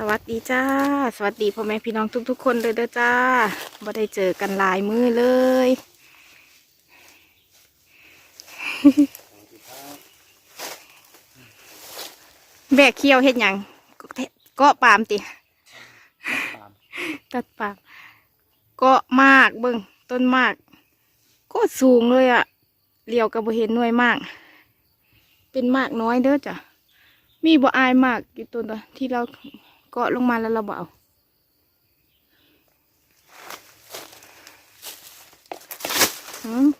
สวัสดีจ้า สวัสดีพ่อแม่พี่น้องทุกๆคนเลยเด้อจ้าบ่ได้เจอกันหลายมือเลย แบกเขี้ยวเฮ็ดหยังเกาะปามติตัดปามเกาะมากเบิ่งต้นมากก็สูงเลยอะเลี้ยวกับบ่เห็นหน่วยมาก เป็นมากน้อยเด้อจ้ะมีบ่อายมากอยู่ตัวน่ะที่เราเกาะลงมาแล้วเราบ่เอา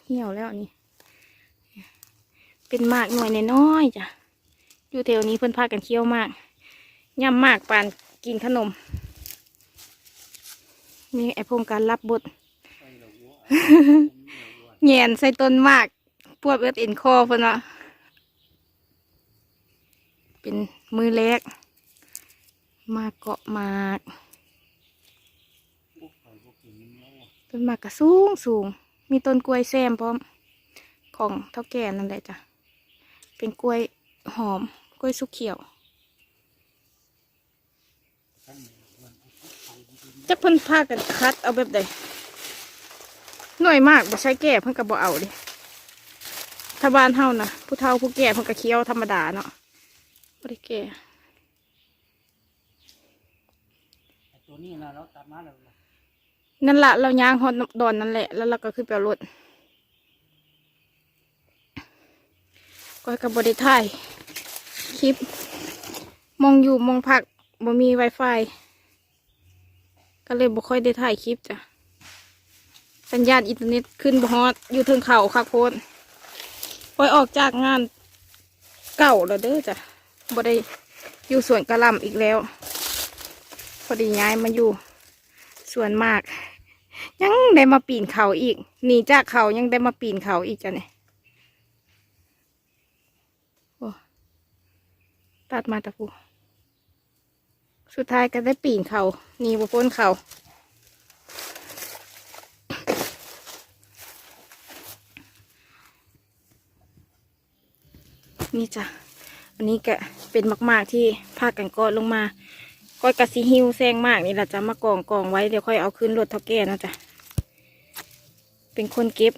เหี่ยวแล้วนี่ เป็นมากหน่วยน้อยจ้ะ อยู่แถวนี้เพิ่อนพากันเคี้ยวมากย่ำมากปานกินขนมนี่ไอพงการรับบทแหงนใส่ต้นมาก พวกเอิดเอ็นคอเพิ่นว่าเป็นมือเล็ก มาเกาะหมากต้นหมากก็สูงสูง มีต้นกล้วยแซมพร้อมของเท่าแก่นั่นแหละจ้ะ เป็นกล้วยหอม กล้วยสุกเขียวจะเพิ่นพากันคัดเอาแบบใดหน่วยมากบ่ใช้แก่เพิ่นก็บ่เอาเดิถ้าบ้านเฮานะผู้เฒ่าผู้แก่เพิ่นก็เคี้ยวธรรมดาเนาะบ่ได้แก่ ไอ้ ตัวนี้นะเราตัดมาแล้วนะนั่นละเราย่างฮอดดอนนั่นแหละ แล้วเราก็ขึ้นไปเอารถก้อยกับบไดิถ่ายคลิป มองอยู่มองพักบ่มี Wi-Fi ก็เลยบ่ค่อยได้ถ่ายคลิปจ้ะ สัญญาณอินเทอร์เน็ตขึ้นบ่ฮอดอยู่เทิงเขาคักโพดปล่อยออกจากงานเก่าแล้วเด้อจ้ะบ่ได้อยู่สวนกระลำอีกแล้ว พอดีย้ายมาอยู่ส่วนมาก ยังได้มาปีนเขาอีกหนีจากเขายังได้มาปีนเขาอีกจ้ะเนี่ยโอ้ตัดมาตะปูสุดท้ายก็ได้ปีนเขาหนีบ่พ้นเขานี่จ้ะอันนี้ก็เป็นมาก ๆ ที่พาคกันกอดลงมา ก้อยกระสิหิวแซงมากนี่แหละจะมากองกองไว้เดี๋ยวค่อยเอาขึ้นรถเท่าแก่นะจ๊ะเป็นคนเก็บ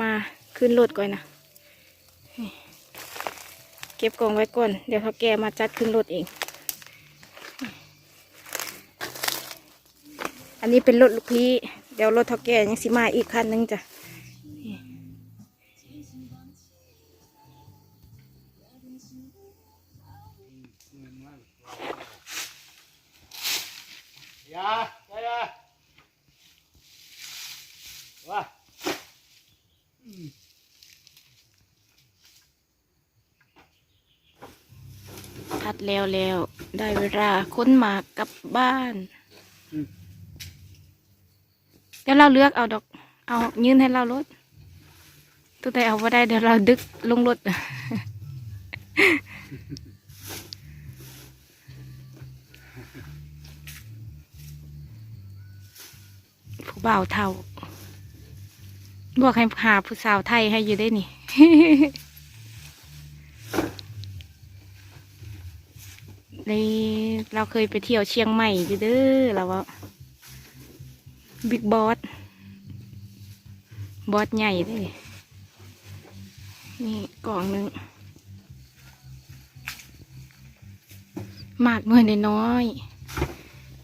มาขึ้นรถก่อนนะเก็บกองไว้ก่อนเดี๋ยวเท่าแก่มาจัดขึ้นรถเอง อันนี้เป็นรถลูกพี่เดี๋ยวรถเท่าแก่ยังสิมาอีกคันหนึงจ้ะ ไปยาว่าทัดแล้วแล้วได้เวลาค้นหมากกลับบ้านเดี๋ยวเราเลือกเอาดอก เอายืนให้เรารถตัวแต่เอาไ่ได้เดี๋ยวเราดึกลงรถ บ่าวเท่าบอกให้หาผู้สาวไทยให้อยู่ได้นี่นี่เราเคยไปเที่ยวเชียงใหม่อยู่เด้อเราว่าบิ๊กบอสบอสใหญ่เด้นี่กล่องหนึ่งมากหน่วยน้อย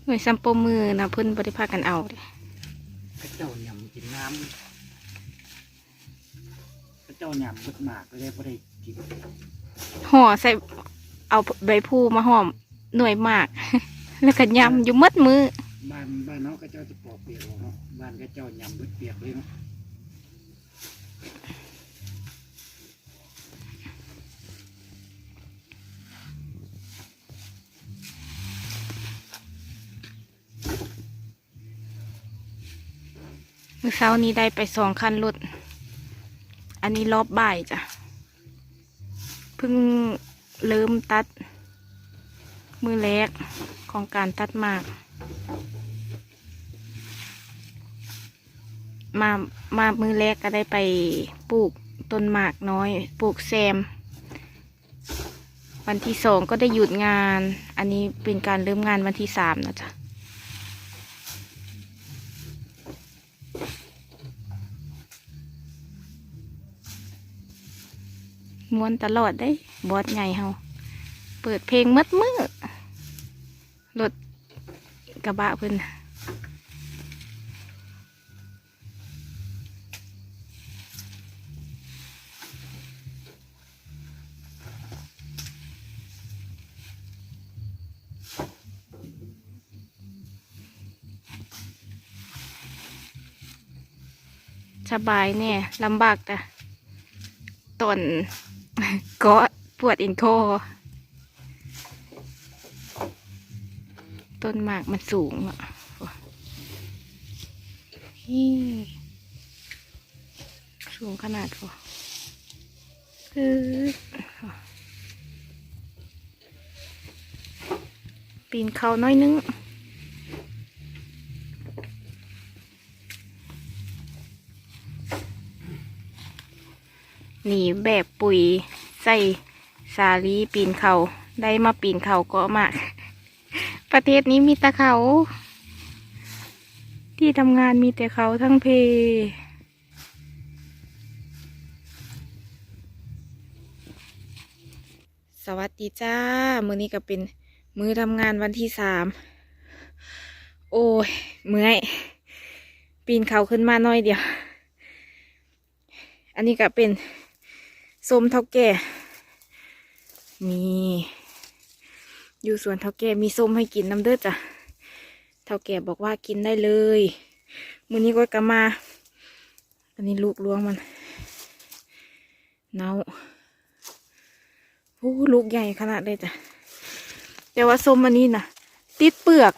หน่วยซัมโปมือนะเพิ่นบริพากันเอาเด้ พระเจ้าหยำกินน้ำพระเจ้าหยำบดหมากก็ได้บ่ได้กินห่อใส่เอาใบพูมาห่อมหน่วยมาก แล้วก็ยำอยู่มัดมือบ้านบ้านน้องก็เจ้าจะปอกเปียกออกเนาะบ้านก็เจ้าหยำบดเปียกเลยเนาะ เมื่อเช้านี้ได้ไปสองคันรถ อันนี้รอบบ่ายจ้ะ เพิ่งเริ่มตัด มือแรกของการตัดหมาก มามามือแรกก็ได้ไปปลูกต้นหมากน้อย ปลูกแซม วันที่สองก็ได้หยุดงาน อันนี้เป็นการเริ่มงานวันที่สามนะจ๊ะ ม้วนตลอดได้บอสใหญ่เฮาเปิดเพลงมัดมือรถกระบะเพิ่นสบายแน่ลำบากแต่ตอน ก็ปวดอ็นโค ต้นหมากมันสูงอะสูงขนาดพอคือปีนเขาน้อยนึง หนีแบกปุ๋ยใส่สาลีปีนเขาได้มาปีนเขาก็มาก ประเทศนี้มีแต่เขา ที่ทำงานมีแต่เขาทั้งเพสวัสดีจ้า มือนี้ก็เป็นมือทำงานวันที่สาม โอ้ย เมื่อย ปีนเขาขึ้นมาหน่อยเดียว อันนี้ก็เป็น ส้มเท่าแก่ มี อยู่สวนเท่าแก่มีส้มให้กินน้ำเด้อจ้ะเท่าแก่บอกว่ากินได้เลยมือนี้ก็กลับมา อันนี้ลูกล้วงมัน เนาโอ้ลูกใหญ่ขนาดเลยจ้ะ แต่ว่าส้มอันนี้นะติดเปลือก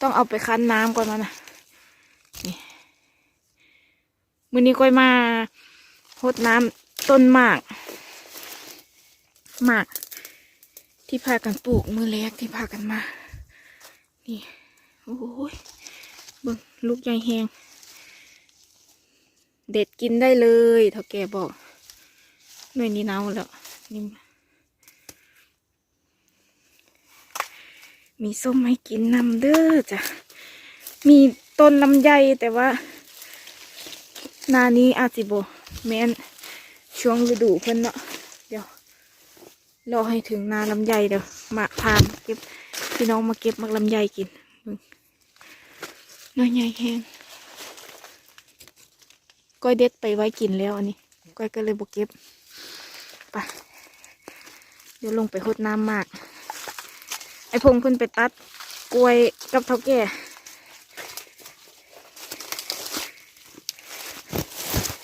ต้องเอาไปคั้นน้ำก่อนมานะนี่มือนี้ก้อยมาหดน้ำต้นหมาก มาก ที่พากันปลูกมือแรกที่พากันมา นี่โอ้ยเบิ่งลูกใหญ่แหงเด็ดกินได้เลยเท่าแกบอกหน่วยนี้เน่าแล้วนี่มีส้มให้กินนำเด้อจ้ะ มีต้นลำไยแต่ว่า นานี้อาจจิโบแมนช่วงฤดูเพิ่นเนาะ รอให้ถึงนาลำไยเดี๋ยวมาพามเก็บพี่น้องมาเก็บมักลำไยกินน้อยใหญ่แห้งก้อยเด็ดไปไว้กินแล้วอันนี้ก้อยก็เลยบกเก็บไปเดี๋ยวลงไปหดน้ำมาก ไอพงเพิ่นไปตัดกล้วยกับเท่าแก่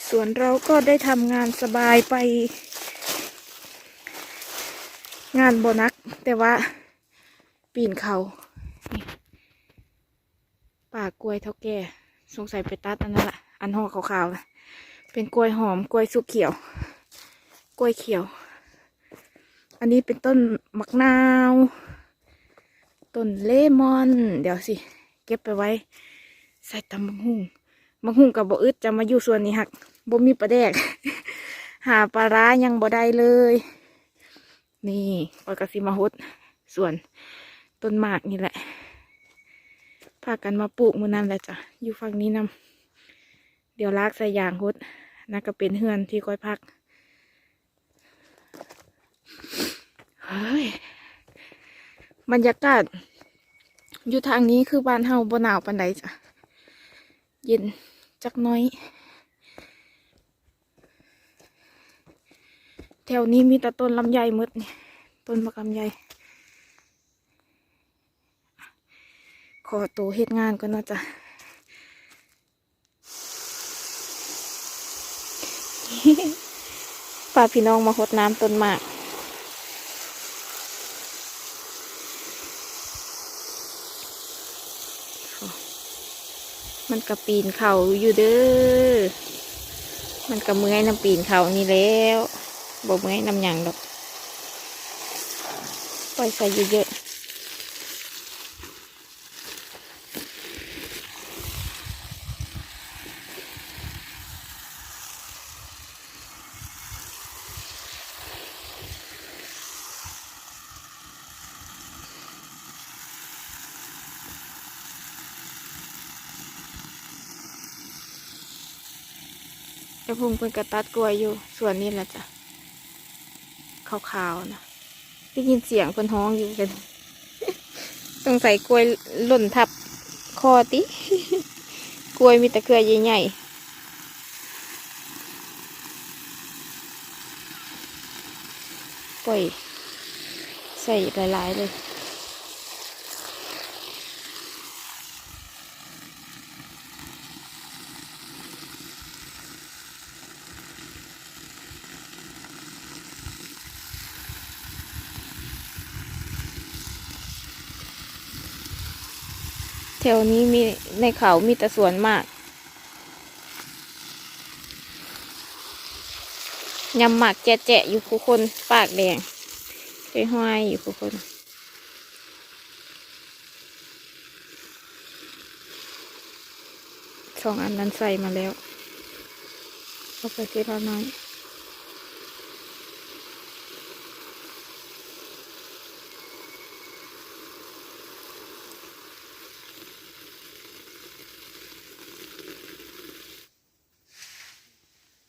ส่วนเราก็ได้ทำงานสบายไปานโบนัก แต่ว่าปีนเขาป่ากล้วยเท่าแก่สงสัยไปตัดอันนั้นแหละอันห่อขาวๆนะเป็นกล้วยหอมกล้วยสุกเขียว กล้วยเขียว อันนี้เป็นต้นมะนาวต้นเลมอน เดี๋ยวสิ เก็บไปไว้ ใส่ตำบักหุ่งบักหุ่งกับบ่อึดจะมาอยู่ส่วนนี้หักบ่มีปลาแดก หาปลาร้ายังบ่ได้เลย นี่ปอยกสิมาฮดส่วนต้นหมากนี่แหละพากันมาปลูกมือนั่นแหละจ้ะอยู่ฝั่งนี้นำเดี๋ยวลากใส่ยางฮดนั่นก็เป็นเฮือนที่ก้อยพักเฮ้ยบรรยากาศ อยู่ทางนี้คือบ้านเฮาบ่หนาวปานใดจ้ะ เย็นจักน้อย แถวนี้มีแต่ต้นลำไยหมดนี่ต้นมะลำไยขอตัวเฮ็ดงานก่อนเนาะจ้ะฝากพี่น้องมาหดน้ำต้นหมากมันกระปีนเขาอยู่เด้อ มันกระเมื่อยน้ำปีนเขานี่แล้ว บ่เมื่อยน้ำยางดอกปล่อยใส่เยอะแต่ผมเป็นกระตัดกล้วยอยู่ส่วนนี้แหละจ้ะ ขาวๆนะได้ยินเสียงเพิ่นฮ้องอยู่กันต้องใส่กล้วยหล่นทับคอติ กล้วยมีแต่เครือใหญ่ๆปล่อยใส่หลาย ๆ เลย ถวนี้มีในเขามีแต่สวนมากยำหมักแจะๆอยู่ผู้คน ปากแดงไปห้อยๆอยู่ผู้คนสองอันนั้นใส่มาแล้วเอาไปทีละน้อย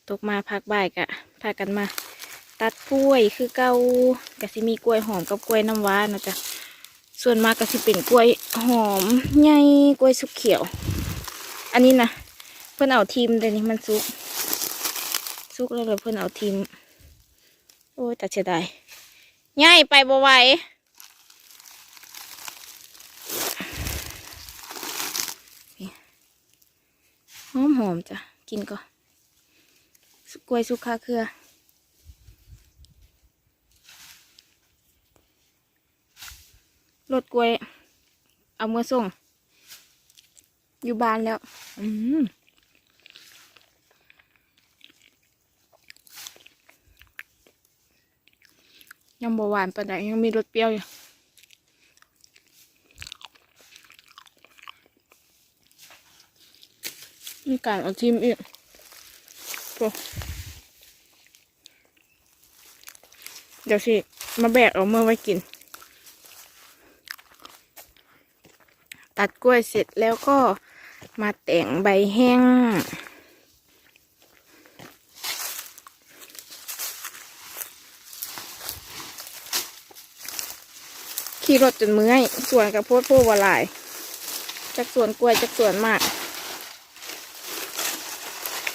ตกมาพักบ่ายกะพากันมา ตัดกล้วยคือเกากะสิมีกล้วยหอมกับกล้วยน้ำว้านะจ๊ะส่วนมากก็สิเป็นกล้วยหอมใหญ่กล้วยสุกเขียว อันนี้นะเพื่อนเอาทีมแต่นี่มันสุกสุกแล้วเลยเพื่อนเอาทีม โอ้ยแต่เสียดายใหญ่ไปบ่ไหวหอมหอมจ้ะกินก่อน กล้วยสุกคาเครือ รถกล้วย เอามือส่ง อยู่บ้านแล้ว อืมยังบหวานปานใดยังมีรสเปรี้ยวอยู่มีการเอาทิมอีกโอ้ เดี๋ยวสิ มาแบกเอาเมื่อไว้กิน ตัดกล้วยเสร็จแล้วก็มาแต่งใบแห้ง ขี่รถจนเมื่อยส่วนกับโพดโพวาลาย จากสวนกล้วยจากสวนมาก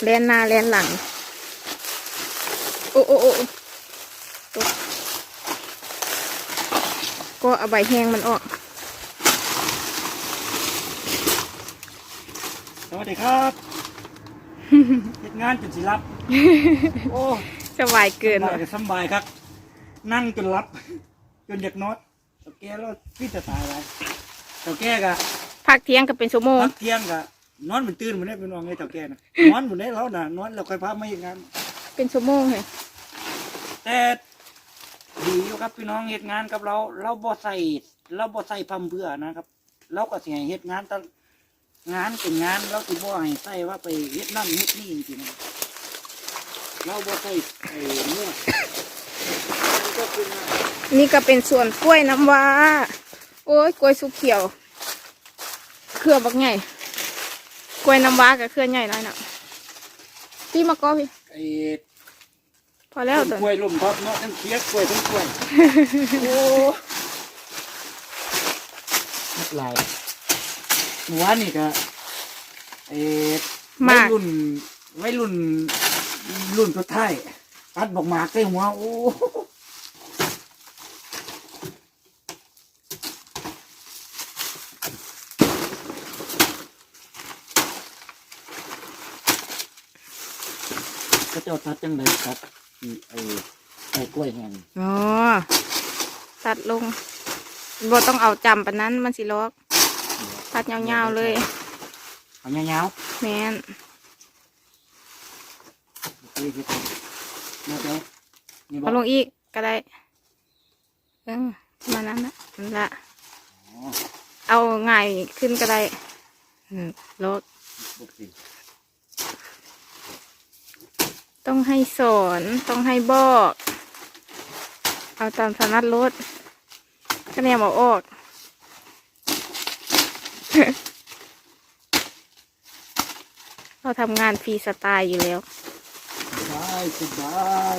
แลนหน้าแลนหลัง โอ้โอ้โอ้โอ้ตก ก็เอาใบแห้งมันออก สวัสดีครับ เฮ็ดงานจนสิรับ โอ้สบายเกินสบายว่ะก็สำบายครับ นั่งจนรับ จนอยากนอนเต่าแก่แล้วพี่จะตายอะไรเต่าแก่กะพักเที่ยงก็เป็นชั่วโมงพักเที่ยงกะนอนมันตื่นมันได้เป็นว่าไงเต่าแก่นะนอนมันได้แล้วนะนอนเราค่อยพามาเฮ็ดงานเป็นชั่วโมงเลยแต่ ดีอยู่ครับพี่น้องเฮ็ดงานกับเรา เราบ่ใส่เราบ่ใส่พัมเพื่อนะครับ เราก็สิให้เฮ็ดงานแตงานเป็นงานเราสิบ่ให้ใส่ว่าไปเฮ็ดนั่นเฮ็ดนี่จริงๆนะเราบ่ใส่ไอ้เนื้อมันก็คืองานนี่ก็เป็นส่วนกล้วยน้ำว้า โอ้ยกล้วยสุกเขียว เครือบักใหญ่กล้วยน้ำว้ากับเครือใหญ่น้อยน่ะพี่มาก็พี่ไอ้ พอแล้วต้นตัวกล้วยลมท็อปเนาะทั้งเคียกกล้วยทั้งกล้วยโอ้นักลายเมื่อวานนี่ก็ไอ้มาวัยกรุ่นวัยรุ่นรุ่นสุดท้ายตัดบอกหมากใส่หัวโอ้ก็เจ้าตัดจังเลยครับอี ไอ้ไอ้กล้วยแห้งอ๋อตัดลงบ่ต้องเอาจำปานนั้นมันสิลอก ตัดยาวๆเลย เอาเงาวแมนๆโอเคครับมาแล้วนี่บอเอากลงอีกก็ได้ เออมานั้นนะนั่นละอ๋อเอาง่ายขึ้นก็ได้อืมลอกปก ต้องให้สอนต้องให้บอก เอาตามสนัดรถก็เนี่ยบอกออกเราทำงานฟรีสไตล์อยู่แล้วสบาย